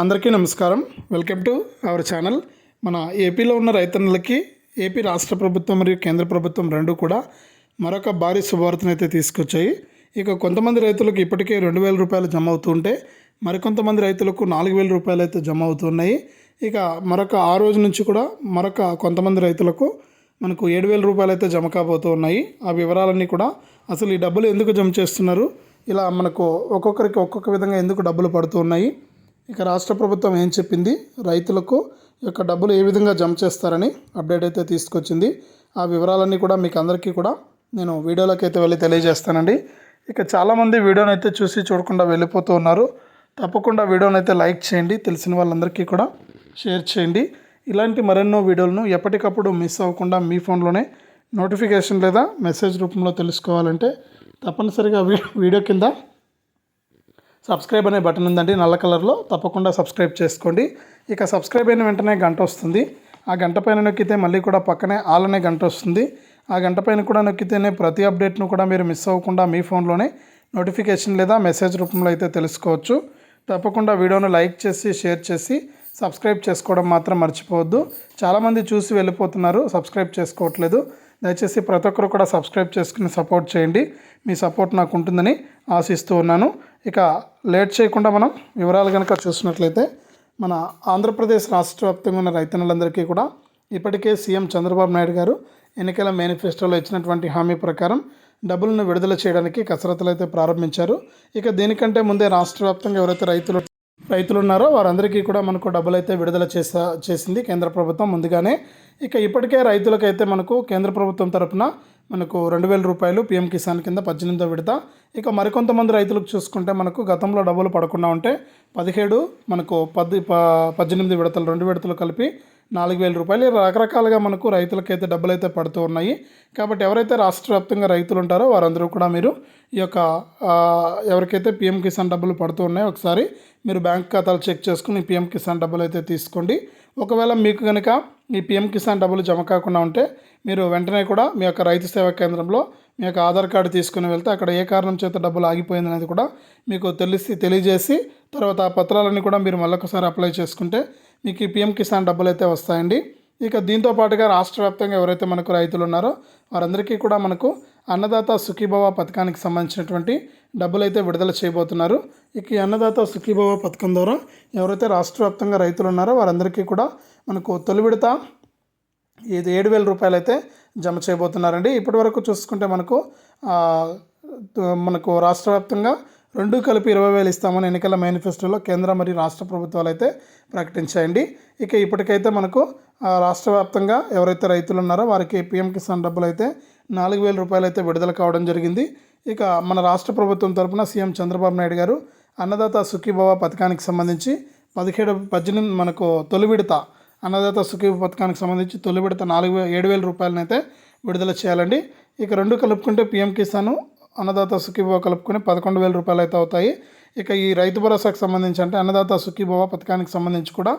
అందరికీ నమస్కారం. Welcome to our channel. మన ఏపీలో ఉన్న రైతన్నులకి ఏపీ రాష్ట్ర ప్రభుత్వం మరియు కేంద్ర ప్రభుత్వం రెండు కూడా మరొక భారీ శుభవార్తను అయితే తీసుకొచ్చాయి. ఇక కొంతమంది రైతులకు ఇప్పటికే రెండు వేల రూపాయలు జమ అవుతుంటే మరికొంతమంది రైతులకు నాలుగు వేల రూపాయలు అయితే జమ అవుతున్నాయి ఇక మరొక ఆ రోజు నుంచి కూడా మరొక కొంతమంది రైతులకు మనకు ఏడు వేల రూపాయలు అయితే జమ కాబోతూ ఉన్నాయి. ఆ వివరాలన్నీ కూడా అసలు ఈ డబ్బులు ఎందుకు జమ చేస్తున్నారు? ఇలా మనకు ఒక్కొక్కరికి ఒక్కొక్క విధంగా ఎందుకు డబ్బులు పడుతూ ఉన్నాయి? ఇక రాష్ట్ర ప్రభుత్వం ఏం చెప్పింది? రైతులకు యొక్క డబ్బులు ఏ విధంగా జమ చేస్తారని అప్డేట్ అయితే తీసుకొచ్చింది. ఆ వివరాలన్నీ కూడా మీకు అందరికీ కూడా నేను వీడియోలోకి అయితే వెళ్ళి తెలియజేస్తానండి. ఇక చాలామంది వీడియోని అయితే చూసి చూడకుండా వెళ్ళిపోతూ ఉన్నారు. తప్పకుండా వీడియోని అయితే లైక్ చేయండి. తెలిసిన వాళ్ళందరికీ కూడా షేర్ చేయండి. ఇలాంటి మరెన్నో వీడియోలను ఎప్పటికప్పుడు మిస్ అవ్వకుండా మీ ఫోన్లోనే నోటిఫికేషన్ లేదా మెసేజ్ రూపంలో తెలుసుకోవాలంటే తప్పనిసరిగా వీడియో కింద సబ్స్క్రైబ్ అనే బటన్ ఉందండి నల్ల కలర్లో. తప్పకుండా సబ్స్క్రైబ్ చేసుకోండి. ఇక సబ్స్క్రైబ్ అయిన వెంటనే గంట వస్తుంది. ఆ గంట పైన నొక్కితే మళ్ళీ కూడా పక్కనే ఆల్ అనే గంట వస్తుంది. ఆ గంట పైన కూడా నొక్కితేనే ప్రతి అప్డేట్ను కూడా మీరు మిస్ అవ్వకుండా మీ ఫోన్లోనే నోటిఫికేషన్ లేదా మెసేజ్ రూపంలో అయితే తెలుసుకోవచ్చు. తప్పకుండా వీడియోను లైక్ చేసి షేర్ చేసి సబ్స్క్రైబ్ చేసుకోవడం మాత్రం మర్చిపోవద్దు. చాలామంది చూసి వెళ్ళిపోతున్నారు సబ్స్క్రైబ్ చేసుకోవట్లేదు. దయచేసి ప్రతి ఒక్కరు కూడా సబ్స్క్రైబ్ చేసుకుని సపోర్ట్ చేయండి. మీ సపోర్ట్ నాకు ఉంటుందని ఆశిస్తూ ఉన్నాను. ఇక లేట్ చేయకుండా మనం వివరాలు కనుక చూసినట్లయితే మన ఆంధ్రప్రదేశ్ రాష్ట్ర వ్యాప్తంగా ఉన్న రైతన్నులందరికీ కూడా ఇప్పటికే సీఎం చంద్రబాబు నాయుడు గారు ఎన్నికల మేనిఫెస్టోలో ఇచ్చినటువంటి హామీ ప్రకారం డబ్బులను విడుదల చేయడానికి కసరత్తులు అయితే ప్రారంభించారు. ఇక దీనికంటే ముందే రాష్ట్ర వ్యాప్తంగా ఎవరైతే రైతులు రైతులు ఉన్నారో వారందరికీ కూడా మనకు డబ్బులు అయితే విడుదల చేసా చేసింది కేంద్ర ప్రభుత్వం ముందుగానే. ఇక ఇప్పటికే రైతులకైతే మనకు కేంద్ర ప్రభుత్వం తరపున మనకు రెండు వేల రూపాయలు పిఎం కిసాన్ కింద పద్దెనిమిదో విడత. ఇక మరికొంతమంది రైతులకు చూసుకుంటే మనకు గతంలో డబ్బులు పడకుండా ఉంటే పదిహేడు మనకు పది ప పద్దెనిమిది విడతలు రెండు విడతలు కలిపి నాలుగు వేల రూపాయలు. రకరకాలుగా మనకు రైతులకైతే డబ్బులు అయితే పడుతూ ఉన్నాయి. కాబట్టి ఎవరైతే రాష్ట్ర వ్యాప్తంగా రైతులు ఉంటారో వారందరూ కూడా మీరు ఈ యొక్క ఎవరికైతే పిఎం కిసాన్ డబ్బులు పడుతూ ఉన్నాయో ఒకసారి మీరు బ్యాంక్ ఖాతాలు చెక్ చేసుకుని పిఎం కిసాన్ డబ్బులు అయితే తీసుకోండి. ఒకవేళ మీకు కనుక ఈ పిఎం కిసాన్ డబ్బులు జమ కాకుండా ఉంటే మీరు వెంటనే కూడా మీ యొక్క రైతు సేవా కేంద్రంలో మీ యొక్క ఆధార్ కార్డు తీసుకుని వెళ్తే అక్కడ ఏ కారణం చేత డబ్బులు ఆగిపోయింది అనేది కూడా మీకు తెలిసి తెలియజేసి తర్వాత ఆ పత్రాలన్నీ కూడా మీరు మళ్ళొకసారి అప్లై చేసుకుంటే మీకు ఈ పిఎం కిసాన్ డబ్బులు అయితే వస్తాయండి. ఇక దీంతో పాటుగా రాష్ట్ర వ్యాప్తంగా ఎవరైతే మనకు రైతులు ఉన్నారో వారందరికీ కూడా మనకు అన్నదాత సుఖీభవ పథకానికి సంబంధించినటువంటి డబ్బులు అయితే విడుదల చేయబోతున్నారు. ఇక ఈ అన్నదాత సుఖీభవ పథకం ద్వారా ఎవరైతే రాష్ట్ర వ్యాప్తంగా రైతులు ఉన్నారో వారందరికీ కూడా మనకు తొలి విడత ఇది ఏడు వేల రూపాయలు అయితే జమ చేయబోతున్నారండి. ఇప్పటి వరకు చూసుకుంటే మనకు మనకు రాష్ట్ర వ్యాప్తంగా రెండు కలిపి ఇరవై వేలు ఇస్తామని ఎన్నికల మేనిఫెస్టోలో కేంద్ర మరియు రాష్ట్ర ప్రభుత్వాలు అయితే ప్రకటించాయండి. ఇక ఇప్పటికైతే మనకు రాష్ట్ర వ్యాప్తంగా ఎవరైతే రైతులు ఉన్నారో వారికి పిఎం కిసాన్ డబ్బులు అయితే నాలుగు వేల రూపాయలు అయితే విడుదల కావడం జరిగింది. ఇక మన రాష్ట్ర ప్రభుత్వం తరపున సీఎం చంద్రబాబు నాయుడు గారు అన్నదాత సుఖీభవ పథకానికి సంబంధించి పదిహేడు పద్దెనిమిది మనకు తొలి విడత అన్నదాత సుఖీ పథకానికి సంబంధించి తొలి విడత నాలుగు వేల ఏడు వేల రూపాయలను అయితే విడుదల చేయాలండి. ఇక రెండు కలుపుకుంటే పిఎం కిసాన్ అన్నదాత సుఖీభవ కలుపుకొని పదకొండు వేల రూపాయలు అయితే అవుతాయి. ఇక ఈ రైతు భరోసాకు సంబంధించి అంటే అన్నదాత సుఖీభవ పథకానికి సంబంధించి కూడా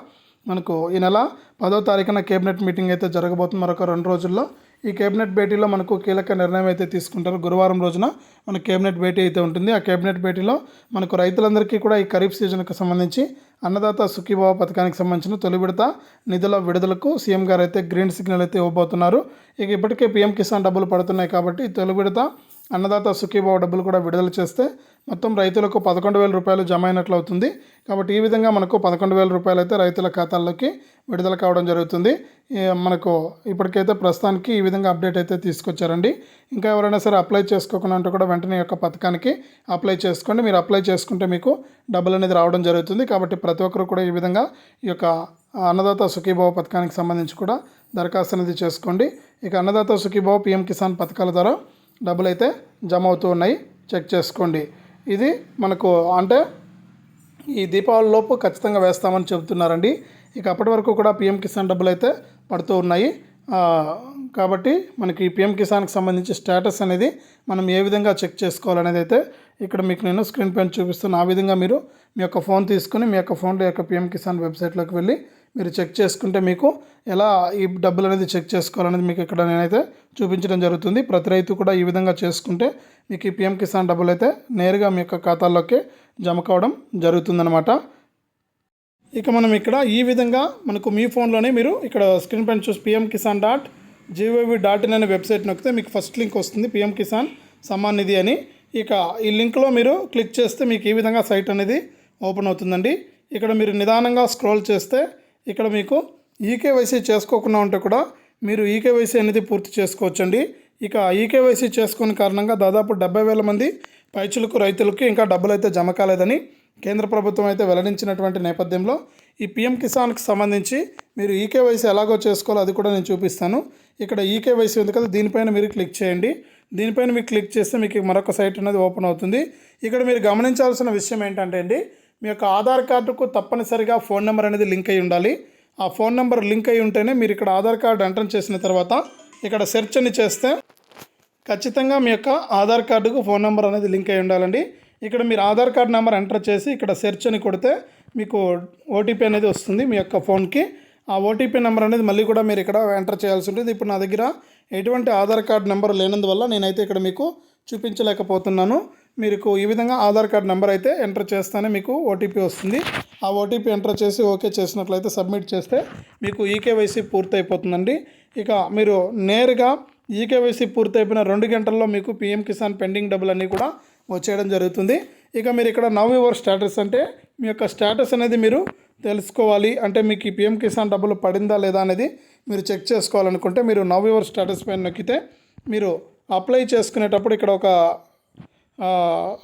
మనకు ఈ నెల పదో తారీఖున కేబినెట్ మీటింగ్ అయితే జరగబోతుంది మరొక రెండు రోజుల్లో. ఈ కేబినెట్ భేటీలో మనకు కీలక నిర్ణయం అయితే తీసుకుంటారు. గురువారం రోజున మన కేబినెట్ భేటీ అయితే ఉంటుంది. ఆ కేబినెట్ భేటీలో మనకు రైతులందరికీ కూడా ఈ ఖరీఫ్ సీజన్కి సంబంధించి అన్నదాత సుఖీభావ పథకానికి సంబంధించిన తొలి విడత నిధుల విడుదలకు సీఎం గారు అయితే గ్రీన్ సిగ్నల్ అయితే ఇవ్వబోతున్నారు. ఇక ఇప్పటికే పీఎం కిసాన్ డబ్బులు పడుతున్నాయి కాబట్టి తొలి విడత అన్నదాత సుఖీభావ డబ్బులు కూడా విడుదల చేస్తే మొత్తం రైతులకు పదకొండు వేల రూపాయలు జమ అయినట్లు అవుతుంది. కాబట్టి ఈ విధంగా మనకు పదకొండు వేల రూపాయలు అయితే రైతుల ఖాతాల్లోకి విడుదల కావడం జరుగుతుంది. మనకు ఇప్పటికైతే ప్రస్తుతానికి ఈ విధంగా అప్డేట్ అయితే తీసుకొచ్చారండి. ఇంకా ఎవరైనా సరే అప్లై చేసుకోకుండా ఉంటే కూడా వెంటనే యొక్క పథకానికి అప్లై చేసుకోండి. మీరు అప్లై చేసుకుంటే మీకు డబ్బులు అనేది రావడం జరుగుతుంది. కాబట్టి ప్రతి ఒక్కరు కూడా ఈ విధంగా ఈ యొక్క అన్నదాత సుఖీభావ పథకానికి సంబంధించి కూడా దరఖాస్తు అనేది చేసుకోండి. ఇక అన్నదాత సుఖీభావ పిఎం కిసాన్ పథకాల ద్వారా డబ్బులు అయితే జమ అవుతూ ఉన్నాయి. చెక్ చేసుకోండి. ఇది మనకు అంటే ఈ దీపావళి లోపు ఖచ్చితంగా వేస్తామని చెబుతున్నారండి. ఇక అప్పటి వరకు కూడా పిఎం కిసాన్ డబ్బులు అయితే పడుతూ ఉన్నాయి. కాబట్టి మనకి పిఎం కిసాన్కి సంబంధించి స్టేటస్ అనేది మనం ఏ విధంగా చెక్ చేసుకోవాలనేది అయితే ఇక్కడ మీకు నేను స్క్రీన్ పైన చూపిస్తున్న ఆ విధంగా మీరు మీ యొక్క ఫోన్ తీసుకుని మీ యొక్క ఫోన్లో యొక్క పిఎం కిసాన్ వెబ్సైట్లోకి వెళ్ళి మీరు చెక్ చేసుకుంటే మీకు ఎలా ఈ డబ్బులు అనేది చెక్ చేసుకోవాలనేది మీకు ఇక్కడ నేనైతే చూపించడం జరుగుతుంది. ప్రతి రైతు కూడా ఈ విధంగా చేసుకుంటే మీకు ఈ పిఎం కిసాన్ డబ్బులు అయితే నేరుగా మీ యొక్క ఖాతాల్లోకి జమ కావడం జరుగుతుందన్నమాట. ఇక మనం ఇక్కడ ఈ విధంగా మనకు మీ ఫోన్లోనే మీరు ఇక్కడ స్క్రీన్ పైన చూసి PM Kisan dot G O V dot in అనే వెబ్సైట్ నొక్కితే మీకు ఫస్ట్ లింక్ వస్తుంది. పిఎం కిసాన్ సమ్మాన్ నిధి అని. ఇక ఈ లింక్లో మీరు క్లిక్ చేస్తే మీకు ఈ విధంగా సైట్ అనేది ఓపెన్ అవుతుందండి. ఇక్కడ మీరు నిదానంగా స్క్రోల్ చేస్తే ఇక్కడ మీకు ఈకేవైసీ చేసుకోకుండా ఉంటే కూడా మీరు ఈకేవైసీ అనేది పూర్తి చేసుకోవచ్చండి. ఇక ఈకేవైసీ చేసుకున్న కారణంగా దాదాపు డెబ్బై వేల మంది పైచులకు రైతులకు ఇంకా డబ్బులు అయితే జమ కాలేదని కేంద్ర ప్రభుత్వం అయితే వెల్లడించినటువంటి నేపథ్యంలో ఈ పిఎం కిసాన్కి సంబంధించి మీరు ఈకేవైసీ ఎలాగో చేసుకోవాలో అది కూడా నేను చూపిస్తాను. ఇక్కడ ఈకేవైసీ ఉంది కదా దీనిపైన మీరు క్లిక్ చేయండి. దీనిపైన మీరు క్లిక్ చేస్తే మీకు మరొక సైట్ అనేది ఓపెన్ అవుతుంది. ఇక్కడ మీరు గమనించాల్సిన విషయం ఏంటంటే అండి మీ యొక్క ఆధార్ కార్డుకు తప్పనిసరిగా ఫోన్ నెంబర్ అనేది లింక్ అయి ఉండాలి. ఆ ఫోన్ నెంబర్ లింక్ అయి ఉంటేనే మీరు ఇక్కడ ఆధార్ కార్డు ఎంటర్ చేసిన తర్వాత ఇక్కడ సెర్చ్ అని చేస్తే ఖచ్చితంగా మీ యొక్క ఆధార్ కార్డుకు ఫోన్ నెంబర్ అనేది లింక్ అయి ఉండాలండి. ఇక్కడ మీరు ఆధార్ కార్డ్ నెంబర్ ఎంటర్ చేసి ఇక్కడ సెర్చ్ అని కొడితే మీకు ఓటీపీ అనేది వస్తుంది మీ యొక్క ఫోన్కి. ఆ ఓటీపీ నెంబర్ అనేది మళ్ళీ కూడా మీరు ఇక్కడ ఎంటర్ చేయాల్సి ఉంటుంది. ఇప్పుడు నా దగ్గర ఎటువంటి ఆధార్ కార్డ్ నెంబర్ లేనందువల్ల నేనైతే ఇక్కడ మీకు చూపించలేకపోతున్నాను. మీకు ఈ విధంగా ఆధార్ కార్డ్ నెంబర్ అయితే ఎంటర్ చేస్తేనే మీకు ఓటీపీ వస్తుంది. ఆ ఓటీపీ ఎంటర్ చేసి ఓకే చేసినట్లయితే సబ్మిట్ చేస్తే మీకు ఈకేవైసీ పూర్తయిపోతుందండి. ఇక మీరు నేరుగా ఈకేవైసీ పూర్తయిపోయిన రెండు గంటల్లో మీకు పిఎం కిసాన్ పెండింగ్ డబ్బులు అన్నీ కూడా వచ్చేయడం జరుగుతుంది. ఇక మీరు ఇక్కడ నవ్ యువర్ స్టేటస్ అంటే మీ యొక్క స్టేటస్ అనేది మీరు తెలుసుకోవాలి. అంటే మీకు ఈ పిఎం కిసాన్ డబ్బులు పడిందా లేదా అనేది మీరు చెక్ చేసుకోవాలనుకుంటే మీరు నవ్ యువర్ స్టేటస్ పైన నొక్కితే మీరు అప్లై చేసుకునేటప్పుడు ఇక్కడ ఒక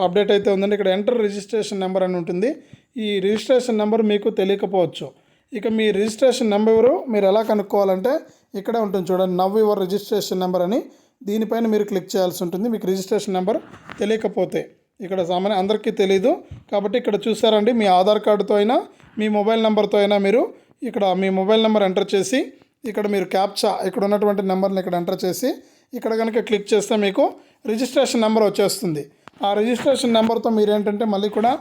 అప్డేట్ అయితే ఉందండి. ఇక్కడ ఎంటర్ రిజిస్ట్రేషన్ నెంబర్ అని ఉంటుంది. ఈ రిజిస్ట్రేషన్ నెంబర్ మీకు తెలియకపోవచ్చు. ఇక మీ రిజిస్ట్రేషన్ నెంబరు మీరు ఎలా కనుక్కోవాలంటే ఇక్కడే ఉంటుంది చూడండి. నవ్ యువర్ రిజిస్ట్రేషన్ నెంబర్ అని దీనిపైన మీరు క్లిక్ చేయాల్సి ఉంటుంది. మీకు రిజిస్ట్రేషన్ నెంబర్ తెలియకపోతే ఇక్కడ సామాన్య అందరికీ తెలియదు కాబట్టి ఇక్కడ చూసారండి మీ ఆధార్ కార్డుతో అయినా మీ మొబైల్ నెంబర్తో అయినా మీరు ఇక్కడ మీ మొబైల్ నెంబర్ ఎంటర్ చేసి ఇక్కడ మీరు క్యాప్చా ఇక్కడ ఉన్నటువంటి నెంబర్ని ఇక్కడ ఎంటర్ చేసి ఇక్కడ కనుక క్లిక్ చేస్తే మీకు రిజిస్ట్రేషన్ నెంబర్ వచ్చేస్తుంది. ఆ రిజిస్ట్రేషన్ నెంబర్తో మీరు ఏంటంటే మళ్ళీ కూడా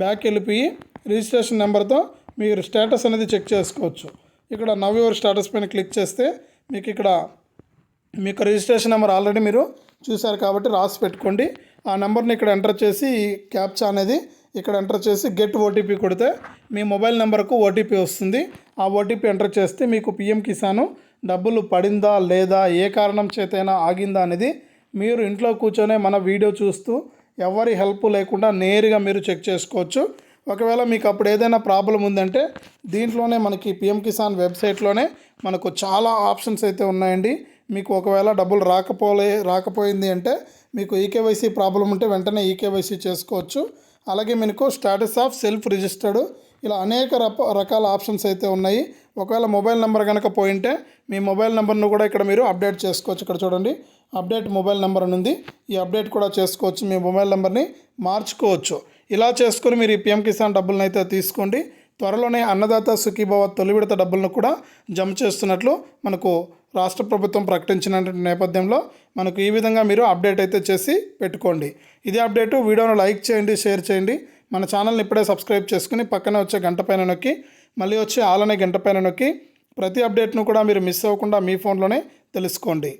బ్యాక్ వెళ్ళిపోయి రిజిస్ట్రేషన్ నెంబర్తో మీరు స్టేటస్ అనేది చెక్ చేసుకోవచ్చు. ఇక్కడ నవ్ యువర్ స్టేటస్ పైన క్లిక్ చేస్తే మీకు ఇక్కడ మీకు రిజిస్ట్రేషన్ నెంబర్ ఆల్రెడీ మీరు చూశారు కాబట్టి రాసి పెట్టుకోండి. ఆ నెంబర్ని ఇక్కడ ఎంటర్ చేసి ఈ క్యాప్చా అనేది ఇక్కడ ఎంటర్ చేసి గెట్ ఓటీపీ కొడితే మీ మొబైల్ నెంబర్కు ఓటీపీ వస్తుంది. ఆ ఓటీపీ ఎంటర్ చేస్తే మీకు పిఎం కిసాను డబ్బులు పడిందా లేదా ఏ కారణం చేతైనా ఆగిందా అనేది మీరు ఇంట్లో కూర్చొనే మన వీడియో చూస్తూ ఎవరి హెల్ప్ లేకుండా నేరుగా మీరు చెక్ చేసుకోవచ్చు. ఒకవేళ మీకు అప్పుడు ఏదైనా ప్రాబ్లం ఉందంటే దీంట్లోనే మనకి పిఎం కిసాన్ వెబ్సైట్లోనే మనకు చాలా ఆప్షన్స్ అయితే ఉన్నాయండి. మీకు ఒకవేళ డబ్బులు రాకపోలే రాకపోయింది అంటే మీకు ఈకేవైసీ ప్రాబ్లం ఉంటే వెంటనే ఈకేవైసీ చేసుకోవచ్చు. అలాగే మీకు స్టాటస్ ఆఫ్ సెల్ఫ్ రిజిస్టర్డ్ ఇలా అనేక రక రకాల ఆప్షన్స్ అయితే ఉన్నాయి. ఒకవేళ మొబైల్ నెంబర్ కనుక పోయింటే మీ మొబైల్ నెంబర్ను కూడా ఇక్కడ మీరు అప్డేట్ చేసుకోవచ్చు. ఇక్కడ చూడండి అప్డేట్ మొబైల్ నెంబర్ అని ఉంది. ఈ అప్డేట్ కూడా చేసుకోవచ్చు. మీ మొబైల్ నెంబర్ని మార్చుకోవచ్చు. ఇలా చేసుకుని మీరు ఈ పిఎం కిసాన్ డబ్బులను అయితే తీసుకోండి. త్వరలోనే అన్నదాత సుఖీభవ తొలి విడత డబ్బులను కూడా జమ చేస్తున్నట్లు మనకు రాష్ట్ర ప్రభుత్వం ప్రకటించిన నేపథ్యంలో మనకు ఈ విధంగా మీరు అప్డేట్ అయితే చేసి పెట్టుకోండి. ఇదే అప్డేటు వీడియోను లైక్ చేయండి షేర్ చేయండి. మన ఛానల్ని ఇప్పుడే సబ్స్క్రైబ్ చేసుకుని పక్కన వచ్చే గంట పైన నొక్కి మళ్ళీ వచ్చే ఆలనే గంట పైన నొక్కి ప్రతి అప్డేట్ను కూడా మీరు మిస్ అవ్వకుండా మీ ఫోన్లోనే తెలుసుకోండి.